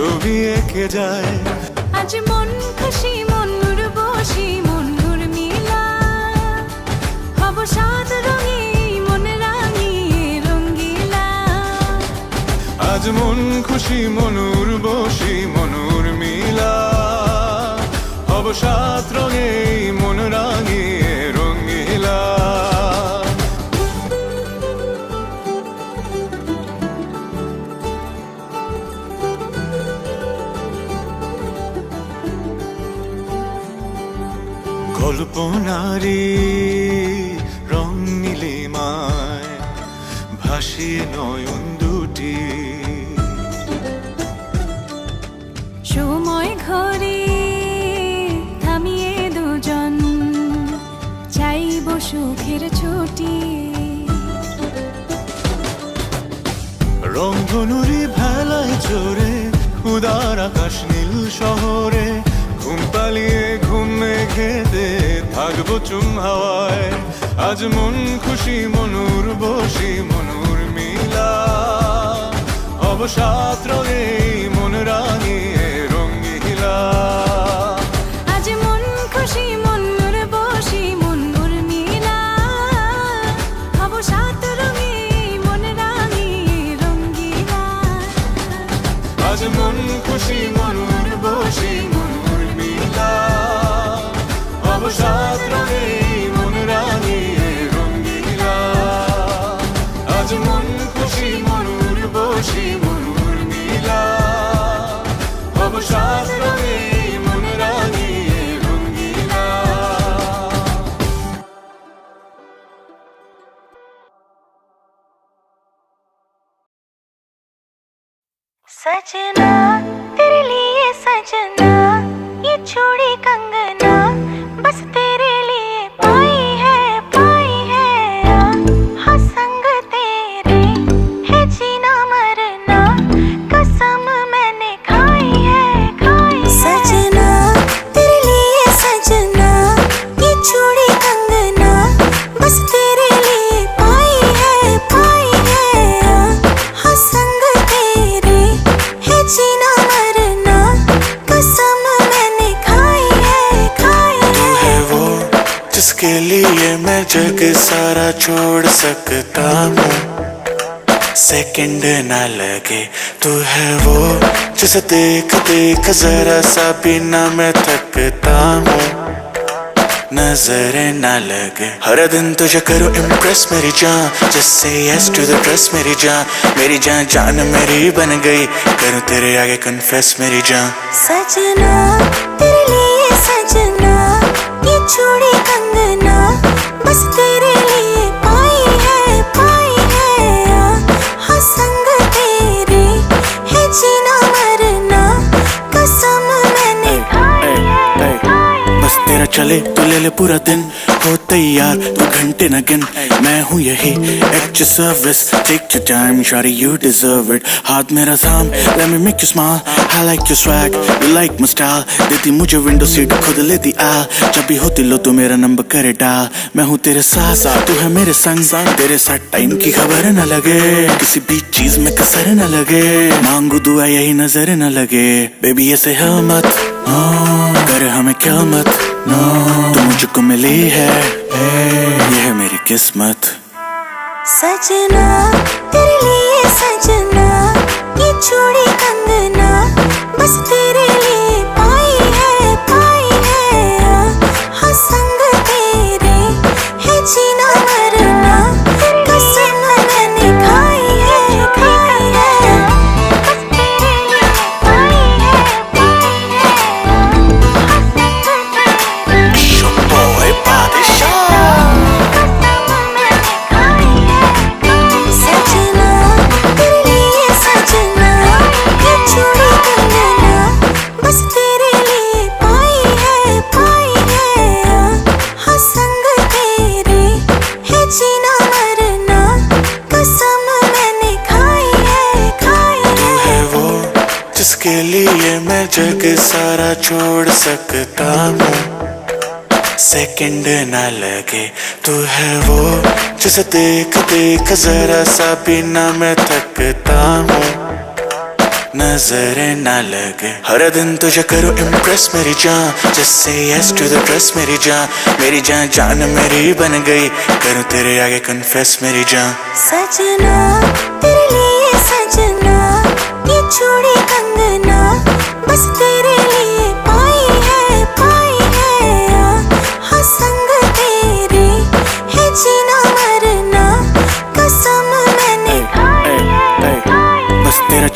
ছবি এঁকে যায়। আজ মন খুশি মনুর বসি মনুর মিলা। হব সাত রঙে মন রাঙিয়ে রঙ্গিলা আজ মন খুশি মনুর বসি মনুর মিলা। হব সাত রঙে মন রাঙিয়ে কল্পনারি রং নীলিমায় ভাসিয়ে নয়ন দুটি। সময় ঘরে থামিয়ে দুজন চাইব সুখের ছুটি। রংধনুরি ভেলায় চড়ে উদার আকাশ নীল শহরে। চুম হাওয়ায়। আজ মন খুশি মনুর বসি মনুর মিলা। অবসাদ রঙে মন রাঙিয়ে রঙ্গিলা। আজ মন খুশি মনুর বসি মনুর মিলা। হব সাত রঙে মন রাঙিয়ে রঙ্গিলা। আজ মন খুশি মনুর বসি মনুর মিলা। অবসাদ सजना तेरे लिए सजना ये चूड़ी कंगना सारा छोड़ सकता हूँ। सेकंड ना लगे, तू है वो जिसे देख देख जरा सा भी ना मैं थकता हूँ। नज़रें ना लगे, हर दिन तुझे करो इम्प्रेस मेरी जान। जिससे यस टू द ड्रेस मेरी जान। मेरी जान जान मेरी बन गई, करूँ तेरे आगे कन्फेस मेरी जान। सजना, तेरे लिए सजना, ये चूड़ी चले तो ले ले पूरा दिन। हो तैयार तू घंटे न गिन। मैं हूँ यही each service take your time शारी यू डिजर्व इट हाथ मेरा थाम let me make you smile I like your swag you like my style देती मुझे विंडो सीट खुद लेती आ जब भी होती लो तो मेरा नंबर करे डाल। मैं हूँ तेरे साथ साथ तू है मेरे संग संग तेरे साथ टाइम की खबर न लगे। किसी भी चीज़ में कसर न लगे। मांगू दुआ यही नज़र न लगे। बेबी ऐसे है मत। हाँ, कर हमें क्या मत? तू मुझको मिली है। ये है मेरी किस्मत। सजना, तेरे लिए सजना, ये छोड़ी कंगना। सकता हूँ। सेकंड ना लगे, तू है वो जिसे देख देख जरा सा भी ना मैं थकता हूँ। नज़र ना लगे, हर दिन तुझे करो इम्प्रेस मेरी जान जिससे यस टू द ड्रेस मेरी जान। मेरी जान जान मेरी बन गई, करूँ तेरे आगे कन्फेस मेरी जान। सजना, तेरे लिए सजना, ये चूड़ी कंगना, बस तेरे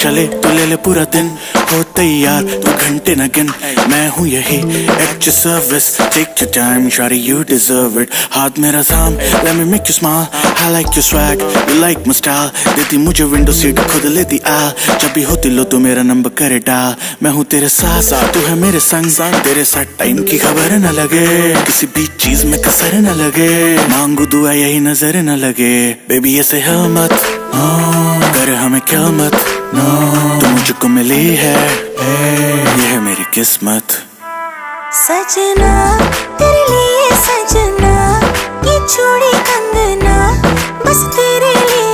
चले तो ले ले पूरा दिन। हो तैयार तू घंटे न गिन। मैं हूँ यही each service take your time शारी यू डिजर्व इट हाथ मेरा थाम let me make you smile I like your swag you like my style देती मुझे विंडो सीट खुद लेती आ जब भी होती लो तो मेरा नंबर करे डाल मैं हूँ तेरे साथ साथ तू है मेरे संग। संग तेरे साथ टाइम की खबर न लगे। किसी भी चीज़ में कसर न लगे। मांगू दुआ यही नज़र न लगे। बेबी ऐसे है मत हाँ, कर हमें क्या मत नो तू मुझको मिली है। ये है मेरी किस्मत। सजना, तेरे लिए सजना, ये चूड़ी कंगना, बस तेरे लिए